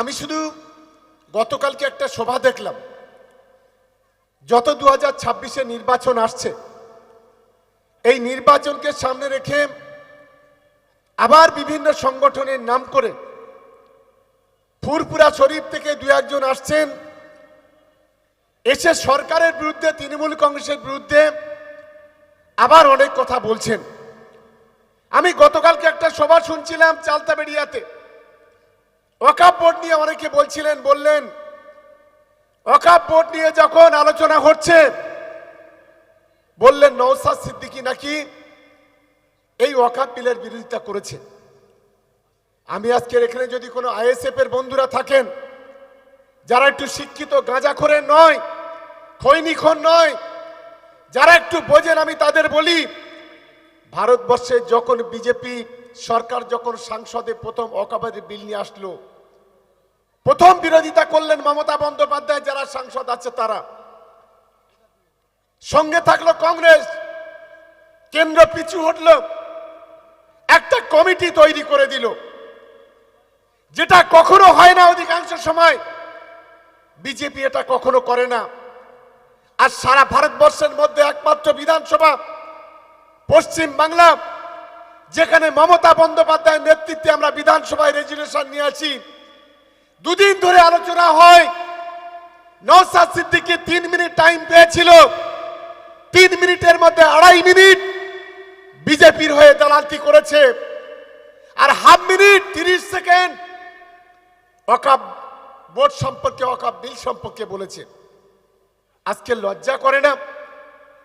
আমি শুধু গতকালকে একটা সভা দেখলাম। যত দু হাজার নির্বাচন আসছে, এই নির্বাচনকে সামনে রেখে আবার বিভিন্ন সংগঠনের নাম করে ফুরপুরা শরীফ থেকে দু একজন আসছেন। এসে সরকারের বিরুদ্ধে, তৃণমূল কংগ্রেসের বিরুদ্ধে আবার অনেক কথা বলছেন। আমি গতকালকে একটা সভা শুনছিলাম চালতাবেড়িয়াতে। ওকাপ বোর্ড নিয়ে অনেকে বলছিলেন, বললেন, ওকাপ বোর্ড নিয়ে যখন আলোচনা হচ্ছে, বললেন নৌসাদ সিদ্দিকী নাকি এই ওয়াকাপ বিলের বিরোধিতা করেছে। আমি আজকের এখানে যদি কোনো আইএসএফ এর বন্ধুরা থাকেন, যারা একটু শিক্ষিত গাঁজা গাঁজাখোরের নয় খৈনিখন নয়, যারা একটু বোঝেন, আমি তাদের বলি, ভারতবর্ষে যখন বিজেপি সরকার যখন সংসদে প্রথম অকাবাদের বিল নিয়ে আসলো, প্রথম বিরোধিতা করলেন মমতা বন্দ্যোপাধ্যায়, যারা সাংসদ আছে তারা। সঙ্গে থাকল কংগ্রেস, কেন্দ্র পিছু হটল, একটা কমিটি তৈরি করে দিল, যেটা কখনো হয় না অধিকাংশ সময়। বিজেপি এটা কখনো করে না। আর সারা ভারতবর্ষের মধ্যে একমাত্র বিধানসভা পশ্চিম বাংলা যেখানে মমতা বন্দ্যোপাধ্যায়ের নেতৃত্বে আমরা বিধানসভায় রেজুলেশন নিয়ে আছি দুদিন ধরে আলোচনা হয় নৌসাদ সিদ্দিকি তিন মিনিট টাইম পেয়েছিল। তিন মিনিটের মধ্যে আড়াই মিনিট বিজেপির হয়ে দালালতি করেছে। আর হাফ মিনিট, তিরিশ সেকেন্ড অকাপ বোর্ড সম্পর্কে অকাপ বিল সম্পর্কে বলেছে। আজকে লজ্জা করে না,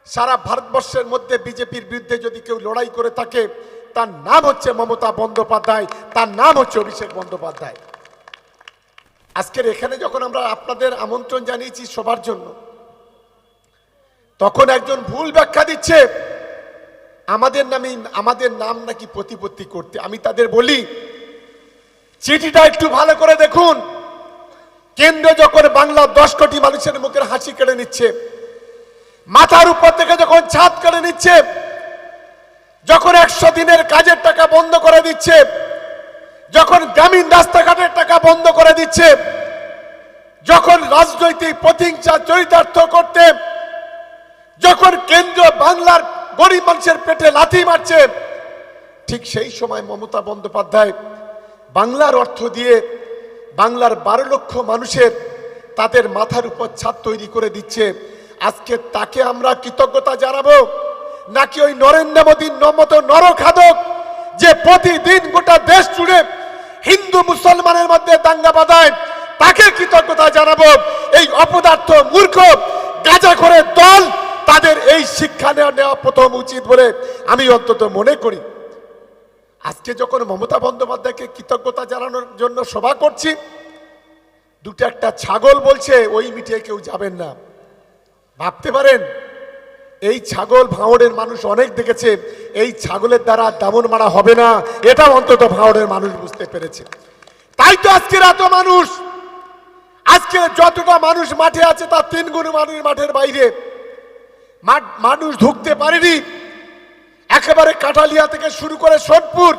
সারা ভারতবর্ষের মধ্যে বিজেপির বিরুদ্ধে যদি কেউ লড়াই করে থাকে তার নাম হচ্ছে মমতা বন্দ্যোপাধ্যায়, তার নাম হচ্ছে অভিষেক বন্দ্যোপাধ্যায়। আজকের এখানে যখন আমরা আপনাদের আমন্ত্রণ জানিয়েছি সবার জন্য, তখন একজন ভুল ব্যাখ্যা দিচ্ছে, আমাদের নামে, আমাদের নাম নাকি প্রতিপত্তি করতে। আমি তাদের বলি, চিঠিটা একটু ভালো করে দেখুন। কেন্দ্র যখন বাংলা দশ কোটি মানুষের মুখের হাসি কেড়ে নিচ্ছে, মাথার উপর থেকে যখন ছাদ কেড়ে নিচ্ছে যখন একশো দিনের কাজের টাকা বন্ধ করে দিচ্ছে, যখন গ্রামীণ রাস্তাঘাটের টাকা বন্ধ করে দিচ্ছে, যখন রাজনৈতিক প্রতিহিংসা চরিতার্থ করতে, যখন কেন্দ্র বাংলার গরিব মানুষের পেটে লাথি মারছে, ঠিক সেই সময় মমতা বন্দ্যোপাধ্যায় বাংলার অর্থ দিয়ে বাংলার বারো লক্ষ মানুষের তাদের মাথার উপর ছাদ তৈরি করে দিচ্ছে। আজকে তাকে আমরা কৃতজ্ঞতা জানাব। নাকি ওই নরেন্দ্র মোদীর মতো নরখাদক যে প্রতিদিন গোটা দেশ জুড়ে হিন্দু মুসলমানের মধ্যে দাঙ্গা বাঁধায়? তাকে কৃতজ্ঞতা জানাব। এই অপদার্থ মূর্খ গাজা করে দল তাদের এই শিক্ষা নেওয়া নেওয়া প্রথম উচিত বলে আমি অন্তত মনে করি। আজকে যখন মমতা বন্দ্যোপাধ্যায়কে কৃতজ্ঞতা জানানোর জন্য সভা করছি, দুটো একটা ছাগল বলছে, ওই মিটিয়ে কেউ যাবেন না। ভাবতে পারেন এই ছাগল ভাঁড়ের মানুষ অনেক দেখেছে, এই ছাগলের দ্বারা দামন মারা হবে না এটা অন্তত ভাঁড়ের মানুষ বুঝতে পেরেছে। তাই তো আজকের এত মানুষ আজকে যতটা মানুষ মাঠে আছে তার তিন গুণ মানুষ মাঠের বাইরে। মানুষ ঢুকতে পারেনি, একেবারে কাটালিয়া থেকে শুরু করে সোনপুর,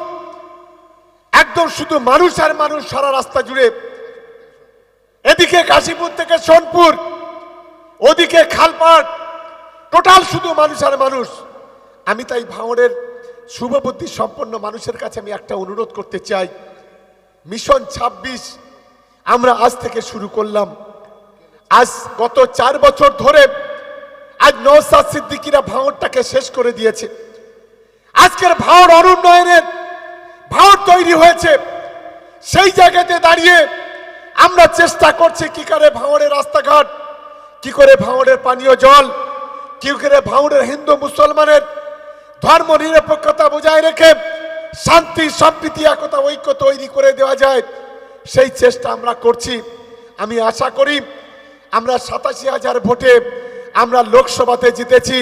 একদম শুধু মানুষ আর মানুষ সারা রাস্তা জুড়ে। এদিকে কাশীপুর থেকে সোনপুর, ওদিকে খালপাট টোটাল শুধু মানুষ আর মানুষ। আমি তাই ভাঙড়ের শুভবুদ্ধি সম্পন্ন মানুষের কাছে আমি একটা অনুরোধ করতে চাই। মিশন ২৬ আমরা আজ থেকে শুরু করলাম। আজ গত চার বছর ধরে আজ নৌসাদ সিদ্দিকিরা ভাঙড়টাকে শেষ করে দিয়েছে। আজকের ভাঙড় অনুন্নয়নের ভাঙড় তৈরি হয়েছে। সেই জায়গাতে দাঁড়িয়ে আমরা চেষ্টা করছি কি করে ভাঙড়ের রাস্তাঘাট, কি করে ভাঙড়ের পানীয় জল কি করে ভাঙড়ের হিন্দু মুসলমানের ধর্ম নিরপেক্ষতা বজায় রেখে শান্তি, সম্প্রীতি, একতা, ঐক্য তৈরি করে দেওয়া যায়, সেই চেষ্টা আমরা করছি। আমি আশা করি আমরা সাতাশি হাজার ভোটে আমরা লোকসভাতে জিতেছি।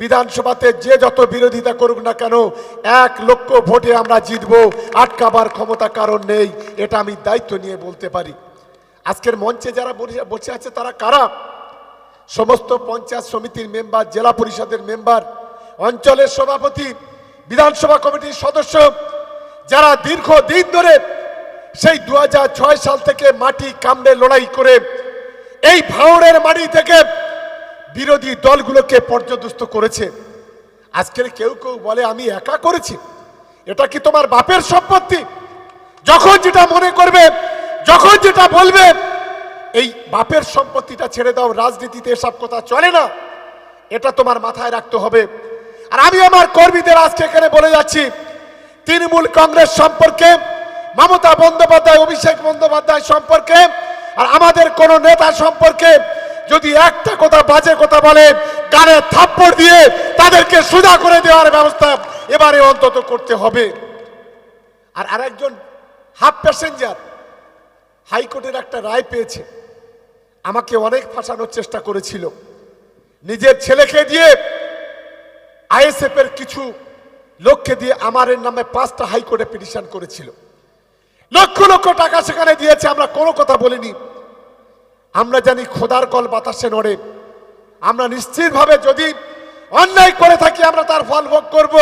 বিধানসভাতে যে যত বিরোধিতা করুক না কেন, এক লক্ষ ভোটে আমরা জিতব। আটকাবার ক্ষমতা কারণ নেই, এটা আমি দায়িত্ব নিয়ে বলতে পারি। আজকের মঞ্চে যারা বসে আছে তারা কারা? সমস্ত পঞ্চায়েত সমিতির মেম্বার, জেলা পরিষদের মেম্বার, অঞ্চলের সভাপতি, বিধানসভা কমিটির সদস্য, যারা দীর্ঘ দিন ধরে সেই দুহাজার ছয় সাল থেকে মাটি কামড়ে লড়াই করে এই ভাঁড়ের মাটি থেকে বিরোধী দলগুলোকে পর্যদস্ত করেছে। আজকের কেউ কেউ বলে, আমি একা করেছি। এটা কি তোমার বাপের সম্পত্তি? যখন যেটা মনে করবে, যখন যেটা বলবে এই বাপের সম্পত্তিটা ছেড়ে দাও, রাজনীতিতে এসব কথা চলে না। এটা তোমার মাথায় রাখতে হবে। আর আমি আমার কর্মীদের আজকে এখানে বলে যাচ্ছি, তৃণমূল কংগ্রেস সম্পর্কে, মমতা বন্দ্যোপাধ্যায়, অভিষেক বন্দ্যোপাধ্যায় সম্পর্কে, আর আমাদের কোন নেতা সম্পর্কে যদি একটা কথা বাজে কথা বলে গানে থাপ্পড় দিয়ে তাদেরকে সুদা করে দেওয়ার ব্যবস্থা এবারে অন্তত করতে হবে। আর আরেকজন হাফ প্যাসেঞ্জার হাইকোর্টের একটা রায় পেয়েছে। আমাকে অনেক ফাঁসানোর চেষ্টা করেছিল। নিজের ছেলেকে দিয়ে আইএসএফ এর কিছু লোককে দিয়ে আমার নামে পাঁচটা হাইকোর্টে পিটিশন করেছিল। লক্ষ লক্ষ টাকা সেখানে দিয়েছে, আমরা কোনো কথা বলিনি। আমরা জানি খোদার কল বাতাসে নড়ে। আমরা নিশ্চিতভাবে যদি অন্যায় করে থাকি, আমরা তার ফল ভোগ করব।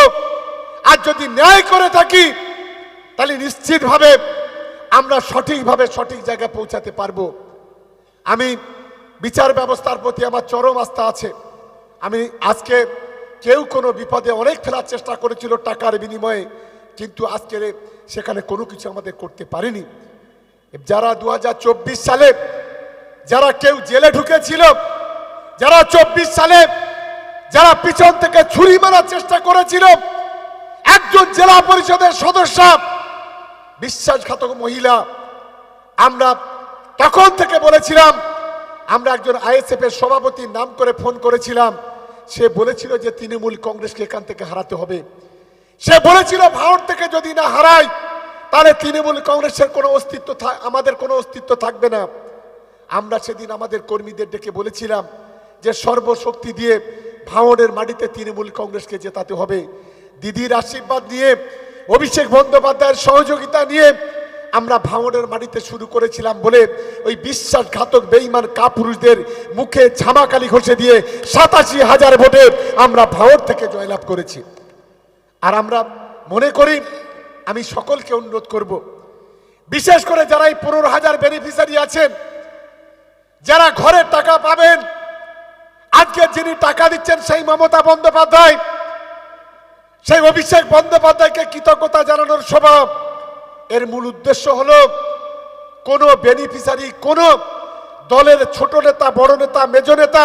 আর যদি ন্যায় করে থাকি, তাহলে নিশ্চিতভাবে আমরা সঠিকভাবে সঠিক জায়গায় পৌঁছাতে পারব। আমি বিচার ব্যবস্থার প্রতি আমার চরম আস্থা আছে। আমি আজকে কেউ কোনো বিপদে অনেক ফেলার চেষ্টা করেছিল টাকার বিনিময়ে, কিন্তু আজকে সেখানে কোনো কিছু আমাদের করতে পারিনি। যারা দু হাজার চব্বিশ সালে যারা কেউ জেলে ঢুকেছিল, যারা চব্বিশ সালে যারা পিছন থেকে ছুরি মারার চেষ্টা করেছিল, একজন জেলা পরিষদের সদস্য, বিশ্বাসঘাতক মহিলা, আমরা তখন থেকে বলেছিলাম, আমরা একজন আইএসএফ এর সভাপতির নাম করে ফোন করেছিলাম। সে বলেছিল যে তৃণমূল কংগ্রেসকে এখান থেকে হারাতে হবে। সে বলেছিল, ভারত থেকে যদি না হারাই, তাহলে তৃণমূল কংগ্রেসের কোনো অস্তিত্ব আমাদের কোনো অস্তিত্ব থাকবে না। আমরা সেদিন আমাদের কর্মীদের ডেকে বলেছিলাম যে, সর্বশক্তি দিয়ে ভাঙনের মাটিতে তৃণমূল কংগ্রেসকে জেতাতে হবে। দিদির আশীর্বাদ নিয়ে, অভিষেক বন্দ্যোপাধ্যায়ের সহযোগিতা নিয়ে আমরা ভাঙনের মাটিতে শুরু করেছিলাম বলে ওই বিশ্বাসঘাতক বেইমান কাপুরুষদের মুখে ঝামাকালি ঘষে দিয়ে সাতাশি হাজার ভোটে আমরা ভাঙর থেকে জয়লাভ করেছি। আর আমরা মনে করি, আমি সকলকে অনুরোধ করব, বিশেষ করে যারা এই পনেরো হাজার বেনিফিশিয়ারি আছেন, যারা ঘরের টাকা পাবেন, আজকে যিনি টাকা দিচ্ছেন সেই মমতা বন্দ্যোপাধ্যায়, সেই অভিষেক বন্দ্যোপাধ্যায়কে কৃতজ্ঞতা জানানোর স্বভাব এর মূল উদ্দেশ্য হলো কোন বেনিফিশিয়ারি কোন দলের ছোট নেতা, বড় নেতা, মেজ নেতা,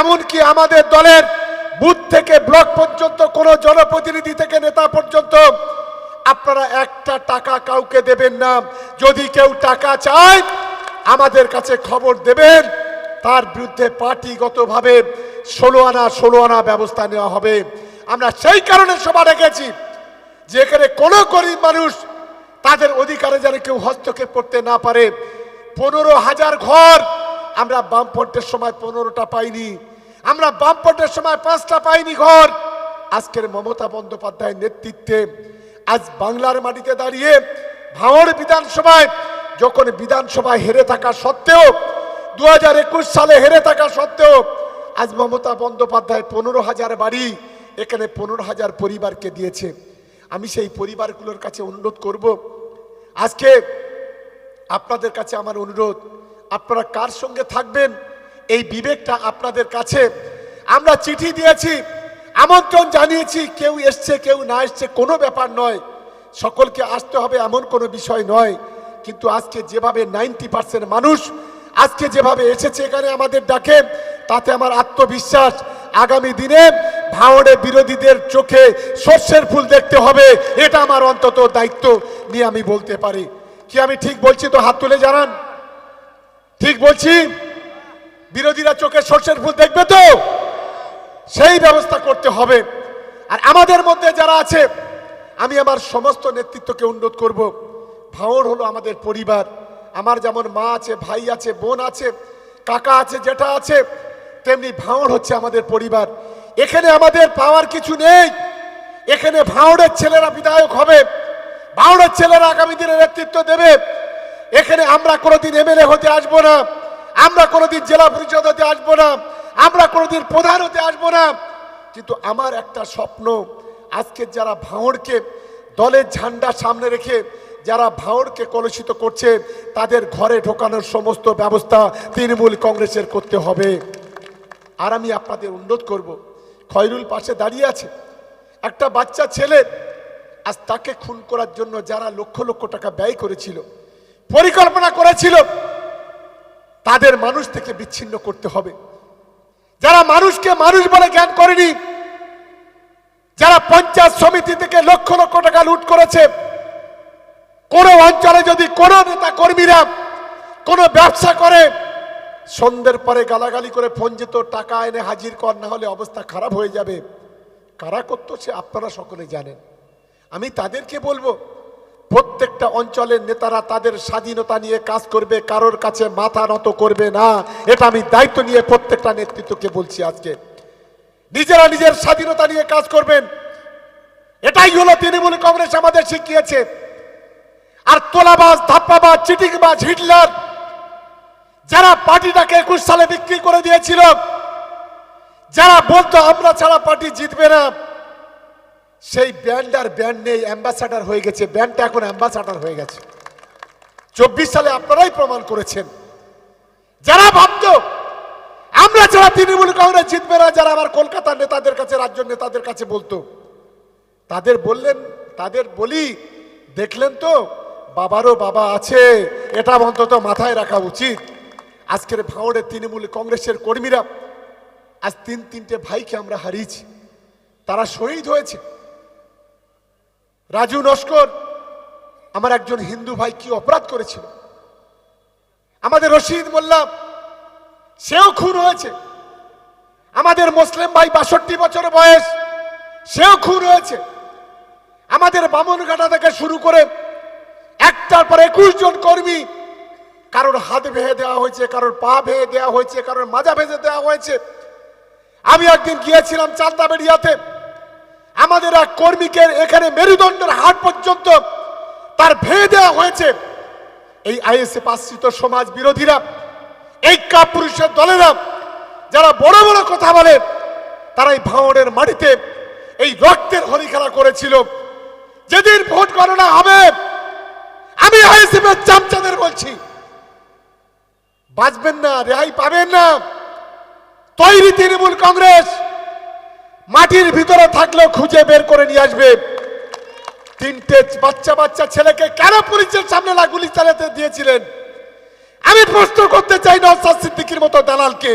এমনকি আমাদের দলের বুথ থেকে ব্লক পর্যন্ত, কোন জনপ্রতিনিধি থেকে নেতা পর্যন্ত, আপনারা একটা টাকা কাউকে দেবেন না। যদি কেউ টাকা চায়, আমাদের কাছে খবর দেবেন, তার বিরুদ্ধে পার্টিগতভাবে ষোলো আনা ষোলো আনা ব্যবস্থা নেওয়া হবে। আমরা সেই কারণে সভা রেখেছি যে এখানে কোনো গরিব মানুষ তাদের অধিকারে যেন কেউ হস্তক্ষেপ করতে না পারে। পনেরো হাজার ঘর। আমরা বামপন্টের সময় পনেরোটা পাইনি। আমরা বামপন্টের সময় পাঁচটা পাইনি ঘর। আজকের মমতা বন্দ্যোপাধ্যায়ের নেতৃত্বে আজ বাংলার মাটিতে দাঁড়িয়ে ভাঙড় বিধানসভায় যখন বিধানসভায় হেরে থাকা সত্ত্বেও দু হাজার একুশ সালে হেরে থাকা সত্ত্বেও, আজ মমতা বন্দ্যোপাধ্যায় পনেরো হাজার বাড়ি, এখানে পনেরো হাজার পরিবারকে দিয়েছে। আমি সেই পরিবারগুলোর কাছে অনুরোধ করব। আজকে আপনাদের কাছে আমার অনুরোধ, আপনারা কার সঙ্গে থাকবেন? এই বিবেকটা আপনাদের কাছে। আমরা চিঠি দিয়েছি, আমন্ত্রণ জানিয়েছি, কেউ এসছে, কেউ না এসছে, কোনো ব্যাপার নয়। সকলকে আসতে হবে এমন কোনো বিষয় নয়। কিন্তু আজকে যেভাবে নাইনটি পার্সেন্ট মানুষ আজকে যেভাবে এসেছে এখানে আমাদের ডাকে, তাতে আমার আত্মবিশ্বাস। আগামী দিনে ভাঙড়ে বিরোধীদের চোখে সর্ষের ফুল দেখতে হবে, এটা আমার অন্তত দায়িত্ব নিয়ে আমি বলতে পারি। কি আমি ঠিক বলছি তো হাত তুলে জানান? ঠিক বলছি? বিরোধীরা চোখে সর্ষের ফুল দেখবে তো? সেই ব্যবস্থা করতে হবে। আর আমাদের মধ্যে যারা আছে, আমি আমার সমস্ত নেতৃত্বকে অনুরোধ করব, ভাঙড় হলো আমাদের পরিবার। আমার যেমন মা আছে, ভাই আছে, বোন আছে, কাকা আছে, জেঠা আছে, তেমনি ভাঙড় হচ্ছে আমাদের পরিবার। এখানে আমাদের পাওয়ার কিছু নেই। এখানে ভাঙড়ের ছেলেরা বিধায়ক হবে। ভাঙড়ের ছেলেরা আগামী দিনে নেতৃত্ব দেবে। এখানে আমরা কোনোদিন এমএলএ হতে আসব না। আমরা কোনোদিন জেলা পরিষদ হতে আসব না। আমরা কোনোদিন প্রধান হতে আসব না। কিন্তু আমার একটা স্বপ্ন, আজকে যারা ভাঙড়কে দলের ঝান্ডা সামনে রেখে যারা ভাওড়কে কলুষিত করছে, তাদের ঘরে ঢোকানোর সমস্ত ব্যবস্থা তৃণমূল কংগ্রেসের করতে হবে। আর আমি আপনাদের অনুরোধ করব খয়রুল পাশে দাঁড়িয়ে আছে। একটা বাচ্চা ছেলে, আজ তাকে খুন করার জন্য যারা লক্ষ লক্ষ টাকা ব্যয় করেছিল, পরিকল্পনা করেছিল, তাদের মানুষ থেকে বিচ্ছিন্ন করতে হবে। যারা মানুষকে মানুষ বলে জ্ঞান করেনি, যারা পঞ্চায়েত সমিতি থেকে লক্ষ লক্ষ টাকা লুট করেছে, কোন অঞ্চলে যদি কোন নেতা কর্মীরা কোনো ব্যবসা করে সন্ধ্যের পরে গালাগালি করে ফোন যেত, টাকা এনে হাজির কর, না হলে অবস্থা খারাপ হয়ে যাবে। কারা করতো সে আপনারা সকলে জানেন। আমি তাদেরকে বলব, প্রত্যেকটা অঞ্চলের নেতারা তাদের স্বাধীনতা নিয়ে কাজ করবে, কারোর কাছে মাথা নত করবে না। এটা আমি দায়িত্ব নিয়ে প্রত্যেকটা নেতৃত্বকে বলছি আজকে। নিজেরা নিজের স্বাধীনতা নিয়ে কাজ করবেন। এটাই হলো তৃণমূল কংগ্রেস আমাদের শিখিয়েছে। আর তোলাবাজ, ধাপ্পাবাজ, চিটিংবাজ, হিটলার যারা পার্টিটাকে একুশ সালে বিক্রি করে দিয়েছিল, যারা বলতো আমরা ছাড়া পার্টি জিতবে না, সেই ব্যান্ড আর ব্যান্ড নেই, অ্যাম্বাসাডার হয়ে গেছে। ব্যান্ডটা এখন অ্যাম্বাসাডার হয়ে গেছে। চব্বিশ সালে আপনারাই প্রমাণ করেছেন। যারা ভাবতো, আমরা যারা তৃণমূল কংগ্রেস জিতবে না, যারা আমার কলকাতার নেতাদের কাছে রাজ্য নেতাদের কাছে বলতো। তাদের বললেন, তাদের বলি, দেখলেন তো, বাবারও বাবা আছে, এটা অন্তত মাথায় রাখা উচিত। আজকের ভাঙড়ের তৃণমূল কংগ্রেসের কর্মীরা আজ তিন তিনটে ভাইকে আমরা হারিয়েছি। তারা শহীদ হয়েছে। রাজু নস্কর, আমার একজন হিন্দু ভাই কি অপরাধ করেছিল? আমাদের রশিদ মোল্লা, সেও খুন হয়েছে। আমাদের মুসলিম ভাই বাষট্টি বছর বয়স, সেও খুন হয়েছে। আমাদের বামনঘাটা থেকে শুরু করে একটার পর একুশ জন কর্মী কারোর হাত ভেঙে দেওয়া হয়েছে, কারোর পা ভেঙে দেওয়া হয়েছে, কারোর মাজা ভেজে দেওয়া হয়েছে। আমি একদিন গিয়েছিলাম চান্দাবেড়িয়াতে আমাদের এক কর্মীকে এখানে মেরুদণ্ডের হাট পর্যন্ত তার ভেঙে দেওয়া হয়েছে। এই আইএসএফ আশ্রিত সমাজ বিরোধীরা, এই কাপুরুষের দলেরা, যারা বড় বড় কথা বলে, তারা এই ভাঙড়ের মাটিতে এই রক্তের হোলি খেলা করেছিল। যেদিন ভোট গণনা হবে, আমি আইএসএফ এর চামচাদের বলছি। বাঁচবেন না, রেহাই পাবেন না। তৈরি তৃণমূল কংগ্রেস, মাটির ভিতরে থাকলেও খুঁজে বের করে নিয়ে আসবে। তিনটে বাচ্চা বাচ্চা ছেলেকে কেন পুলিশের সামনে না গুলি চালাতে দিয়েছিলেন? আমি প্রশ্ন করতে চাই নওসাদ সিদ্দিকির মতো দালালকে।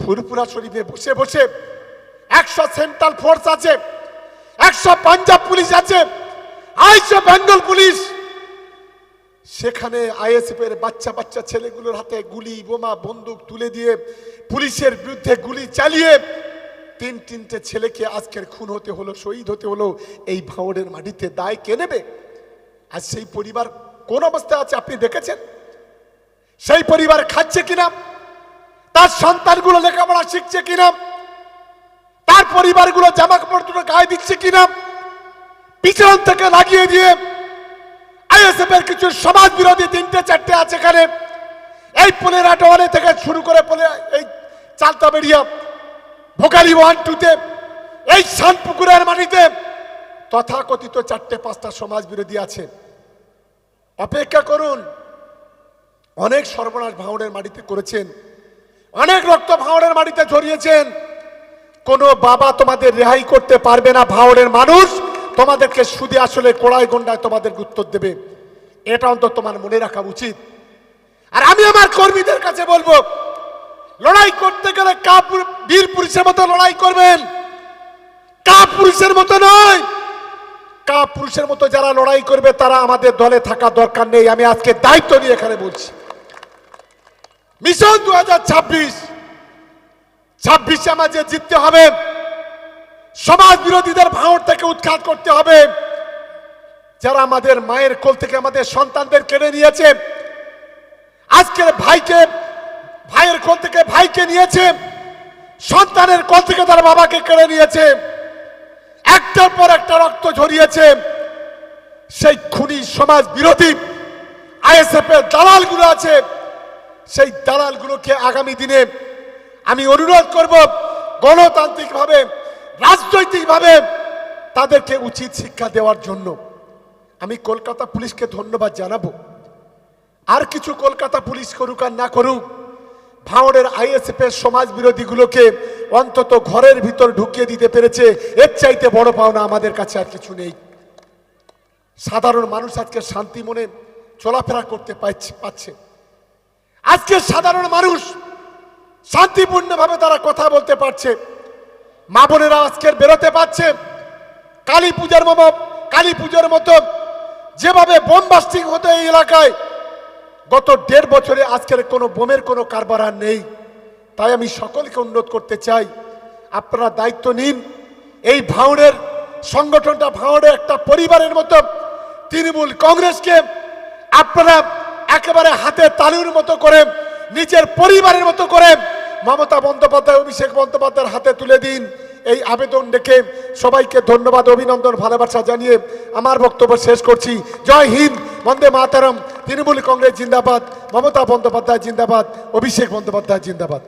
ফুরপুরা শরীফে বসে বসে একশো সেন্ট্রাল ফোর্স আছে, একশো পাঞ্জাব পুলিশ আছে আইশো বেঙ্গল পুলিশ। সেখানে আইএসএফ এর বাচ্চা বাচ্চা ছেলেগুলোর হাতে গুলি, বোমা, বন্দুক তুলে দিয়ে পুলিশের বিরুদ্ধে গুলি চালিয়ে তিন তিনটে ছেলেকে আজকের খুন হতে হলো, শহীদ হতে হলো, এই ভাঁড়ের মাটিতে দায় কে নেবে? আর সেই পরিবার কোন অবস্থায় আছে আপনি দেখেছেন? সেই পরিবার খাচ্ছে কিনা? তার সন্তানগুলো লেখাপড়া শিখছে কিনা? তার পরিবারগুলো জামা কাপড় দুটো গায়ে দিচ্ছে কিনা? পিছন থেকে লাগিয়ে দিয়ে আইএসএফ এর কিছু সমাজ বিরোধী তিনটে, চারটে আছে এখানে। এই পোলের আটোয়ানে থেকে শুরু করে পোলে এই চালতা বেরিয়া ভোকালি ওয়ান, টুতে, এই শানপুকুরের মাটিতে তথাকথিত চারটে, পাঁচটা সমাজ বিরোধী আছে। অপেক্ষা করুন, অনেক সর্বনাশ ভাঙড়ের মাটিতে করেছেন, অনেক রক্ত ভাঙড়ের মাটিতে ঝরিয়েছেন কোনো বাবা তোমাদের রেহাই করতে পারবে না ভাঙড়ের মানুষ। তোমাদেরকে সুদে আসলে কোড়ায় গন্ডায় তোমাদের উত্তর দেবে। এটা অন্তত তোমার মনে রাখা উচিত। আর আমি আমার কর্মীদের কাছে বলব, লড়াই করতে গেলে কাপুর বীর পুরুষের মতো লড়াই করবেন। কা পুরুষের মতো নয়। কা পুরুষের মতো যারা লড়াই করবে, তারা আমাদের দলে থাকা দরকার নেই। আমি আজকে দায়িত্ব নিয়ে এখানে বলছি। মিশন দু হাজার ছাব্বিশ, ছাব্বিশে আমাদের জিততে হবে সমাজ বিরোধীদের ভাঁড় থেকে উৎখাত করতে হবে। যারা আমাদের মায়ের কোল থেকে আমাদের সন্তানদের কেড়ে নিয়েছে, আজকের ভাইকে, ভাইয়ের কোল থেকে ভাইকে নিয়েছে, সন্তানের কোল থেকে তার বাবাকে কেড়ে নিয়েছে। একটার পর একটা রক্ত ঝরিয়েছে। সেই খুনি সমাজ বিরোধী আইএসএফ এর দালালগুলো আছে। সেই দালালগুলোকে আগামী দিনে আমি অনুরোধ করব গণতান্ত্রিকভাবে রাজনৈতিকভাবে তাদেরকে উচিত শিক্ষা দেওয়ার জন্য আমি কলকাতা পুলিশকে ধন্যবাদ জানাব। আর কিছু কলকাতা পুলিশ করুক আর না করুক ভাঙড়ের আইএসএফ এর সমাজ বিরোধীগুলোকে অন্তত ঘরের ভিতর ঢুকিয়ে দিতে পেরেছে। এর চাইতে বড় পাওনা আমাদের কাছে আর কিছু নেই। সাধারণ মানুষ আজকে শান্তি মনে চলাফেরা করতে পাচ্ছে। আজকে সাধারণ মানুষ শান্তিপূর্ণভাবে তারা কথা বলতে পারছে। মা বোনেরা আজকের বেরোতে পারছে। কালী পূজার মতো, কালী পুজোর মতো যেভাবে বোম বাস্টিং হতো এই এলাকায়, গত দেড় বছরে আজকের কোনো বোমের কোনো কারবার আর নেই। তাই আমি সকলকে অনুরোধ করতে চাই, আপনারা দায়িত্ব নিন। এই ভাঁড়ের সংগঠনটা ভাঁড়ের একটা পরিবারের মতো, তৃণমূল কংগ্রেসকে আপনারা একেবারে হাতে তালুর মতো করে, নিজের পরিবারের মতো করে মমতা বন্দ্যোপাধ্যায়, অভিষেক বন্দ্যোপাধ্যায়ের হাতে তুলে দিন। এই আবেদন ডেকে সবাইকে ধন্যবাদ, অভিনন্দন, ভালোবাসা জানিয়ে আমার বক্তব্য শেষ করছি। জয় হিন্দ, বন্দে মাতারম, তৃণমূল কংগ্রেস জিন্দাবাদ, মমতা বন্দ্যোপাধ্যায় জিন্দাবাদ, অভিষেক বন্দ্যোপাধ্যায় জিন্দাবাদ।